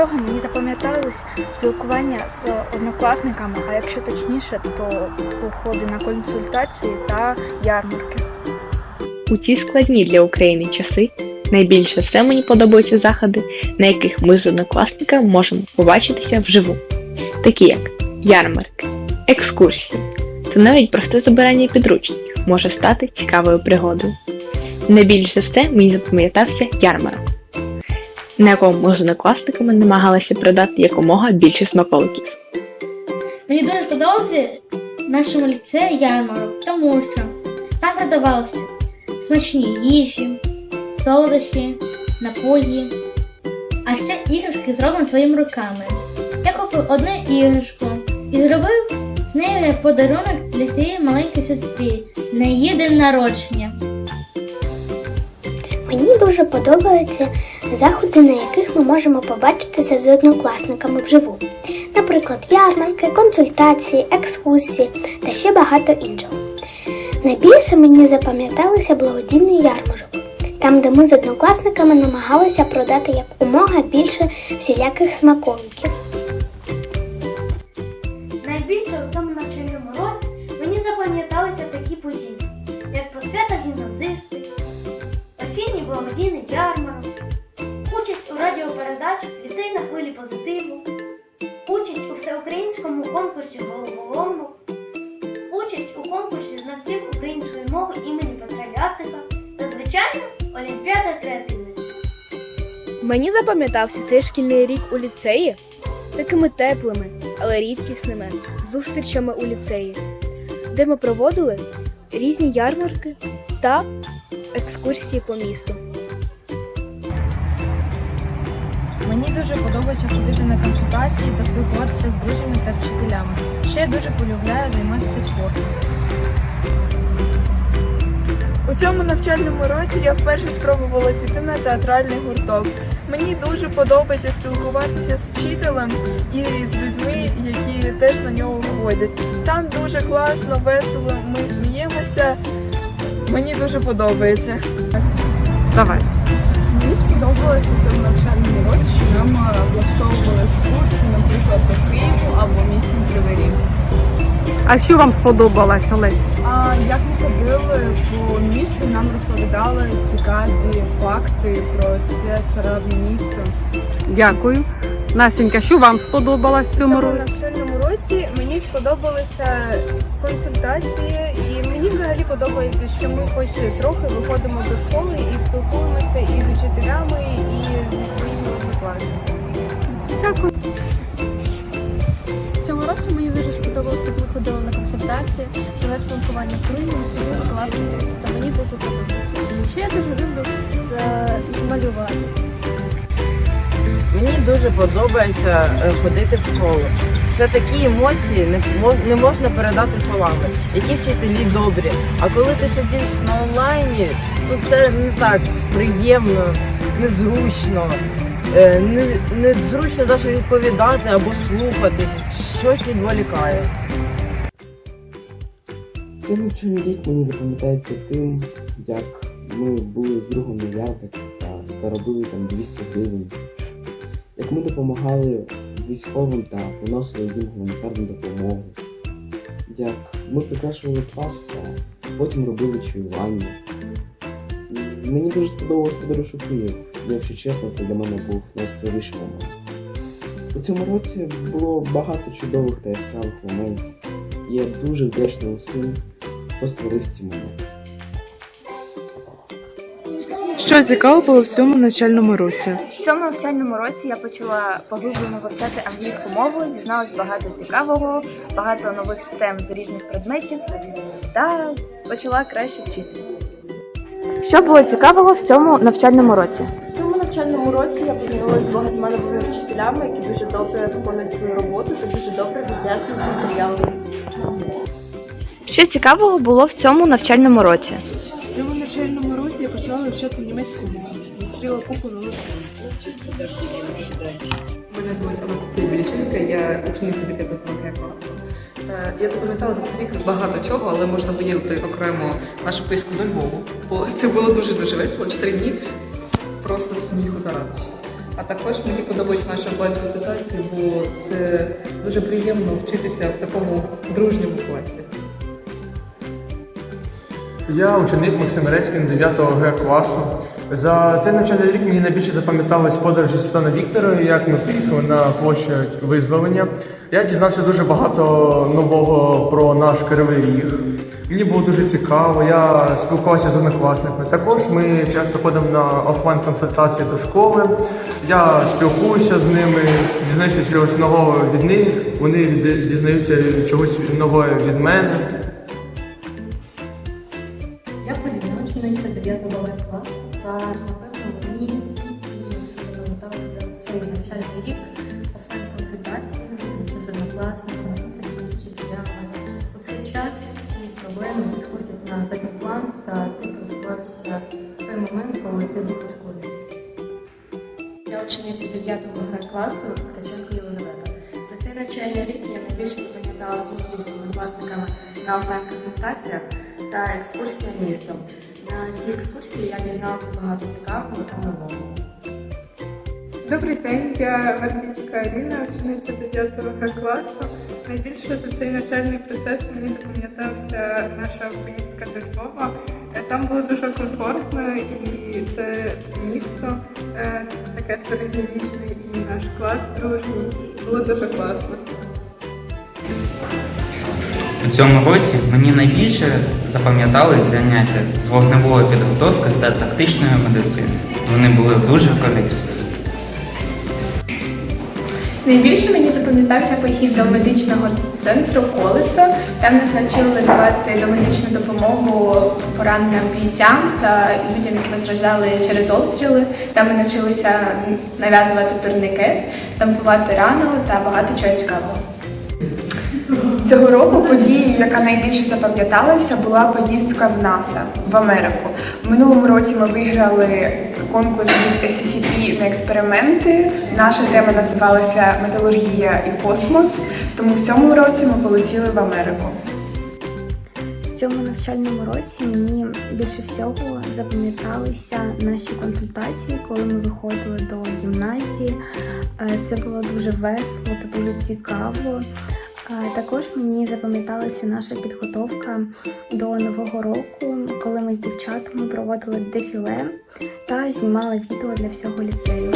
цього мені запам'ятались спілкування з однокласниками, а якщо точніше, то походи на консультації та ярмарки. У ці складні для України часи найбільше все мені подобаються заходи, на яких ми з однокласниками можемо побачитися вживу, такі як ярмарки, екскурсії та навіть просте забирання підручників може стати цікавою пригодою. Найбільше все мені запам'ятався ярмарок, на якому ми з однокласниками намагалися продати якомога більше смаколиків. Мені дуже сподобався в нашому ліцеї ярмарок, тому що там продавалися смачні їжі, солодощі, напої, а ще іграшки зроблені своїми руками. Я купив одну іграшку і зробив з нею подарунок для своєї маленької сестри на її день народження. Мені дуже подобаються заходи, на яких ми можемо побачитися з однокласниками вживу. Наприклад, ярмарки, консультації, екскурсії та ще багато іншого. Найбільше мені запам'яталися благодійний ярмарок, там, де ми з однокласниками намагалися продати якомога більше всіляких смаколиків. Благодійний ярмарок, участь у радіопередачі Ліцей на хвилі позитиву, участь у всеукраїнському конкурсі головоломок, участь у конкурсі знавців української мови імені Петра Яцика та, звичайно, Олімпіада креативності. Мені запам'ятався цей шкільний рік у ліцеї такими теплими, але рідкісними зустрічами у ліцеї, де ми проводили різні ярмарки та екскурсії по місту. Мені дуже подобається ходити на консультації та спілкуватися з друзями та вчителями. Ще я дуже полюбляю займатися спортом. У цьому навчальному році я вперше спробувала піти на театральний гурток. Мені дуже подобається спілкуватися з вчителем і з людьми, які теж на нього ходять. Там дуже класно, весело, ми сміємося. Мені дуже подобається. Давай. Мені сподобалося в цьому навчальному році, що нам е, влаштовували екскурсії, наприклад, до Києву або місту Кривий А що вам сподобалось, Олесь? А як ми ходили по місту, нам розповідали цікаві факти про це стародавнє місто. Дякую. Насінька, що вам сподобалось в цьому році? навчальному році мені сподобалися взагалі подобається, що ми хоч трохи виходимо до школи і спілкуємося і з учителями, і зі своїми однокласниками. Дякую. Цьому році мені дуже сподобалося, як ми на консультації, живе спілкування з друзями, це дуже класно, та мені дуже подобається. Ще я дуже люблю малювати. Мені дуже подобається е, ходити в школу. Це такі емоції, не, можна передати словами. Які вчителі добрі. А коли ти сидиш на онлайні, то це не так приємно, незручно. Е, незручно навіть відповідати або слухати. Щось відволікає. Цей навчальний рік мені запам'ятається тим, як ми були з другом на ярмарці та заробили там 200 гривень, як ми допомагали військовим та приносили їм гуманітарну допомогу, як ми прикрашували клас та потім робили чаювання. Мені дуже сподобалось подорож у Київ, якщо чесно, це для мене був найяскравіший момент. У цьому році було багато чудових та яскравих моментів. Я дуже вдячний усім, хто створив ці моменти. Що цікаво було в цьому навчальному році? В цьому навчальному році я почала поглиблено вивчати англійську мову, дізналась багато цікавого, багато нових тем з різних предметів та почала краще вчитись. Що було цікавого в цьому навчальному році? В цьому навчальному році я познайомилася з багатьма новими вчителями, які дуже добре виконують свою роботу та дуже добре роз'яснюють матеріали. Що цікавого було в цьому навчальному році? В цьому навчальному я почала вивчати німецьку мову. Зустріла купу нових друзів. Мене звуть Олексій Біліченка, я учениця 9 класу. Е, Я запам'ятала за цей рік багато чого, але можна виділити окремо нашу поїздку до Львову, бо це було дуже-дуже весело. Чотири дні просто сміху та радощі. А також мені подобається наша онлайн-консультація, бо це дуже приємно вчитися в такому дружньому класі. Я ученик Максим Рецькин 9 Г класу. За цей навчальний рік мені найбільше запам'яталась подорож зі Світланою Вікторою, як ми приїхали на площу визволення. Я дізнався дуже багато нового про наш Кривий Ріг. Мені було дуже цікаво, я спілкувався з однокласниками. Також ми часто ходимо на офлайн консультації до школи. Я спілкуюся з ними, дізнаюся чогось нового від них. Вони дізнаються чогось нового від мене. Проблеми відходять на задній план, та ти просувався в той момент, коли ти був у школі. Я учениця 9 класу Ткаченко Єлизавета. За цей навчальний рік я найбільше запам'ятала зустріч з однокласниками на онлайн-консультаціях та екскурсія містом. На цій екскурсії я дізналася багато цікавого та нового. Добрий день, я Вербіцька Аліна, учениця 9 класу. Найбільше за цей навчальний процес мені запам'ятався наша поїздка до Львова. Там було дуже комфортно і це місто е, таке середньовічне, і наш клас дружній. Було дуже класно. У цьому році мені найбільше запам'ятались заняття з вогневої підготовки та тактичної медицини. Вони були дуже корисні. Найбільше мені запам'ятався похід до медичного центру колеса. Там нас навчили надавати домедичну допомогу пораненим бійцям та людям, які постраждали через обстріли. Там ми навчилися нав'язувати турникет, тампувати рану та багато чого цікавого. Цього року подією, яка найбільше запам'яталася, була поїздка в НАСА в Америку. В минулому році ми виграли конкурс від SCCP на експерименти. Наша тема називалася Металургія і космос. Тому в цьому році ми полетіли в Америку. В цьому навчальному році мені більше всього запам'яталися наші консультації, коли ми виходили до гімназії. Е, Це було дуже весело та дуже цікаво. Також мені запам'яталася наша підготовка до нового року, коли ми з дівчатами проводили дефіле та знімали відео для всього ліцею.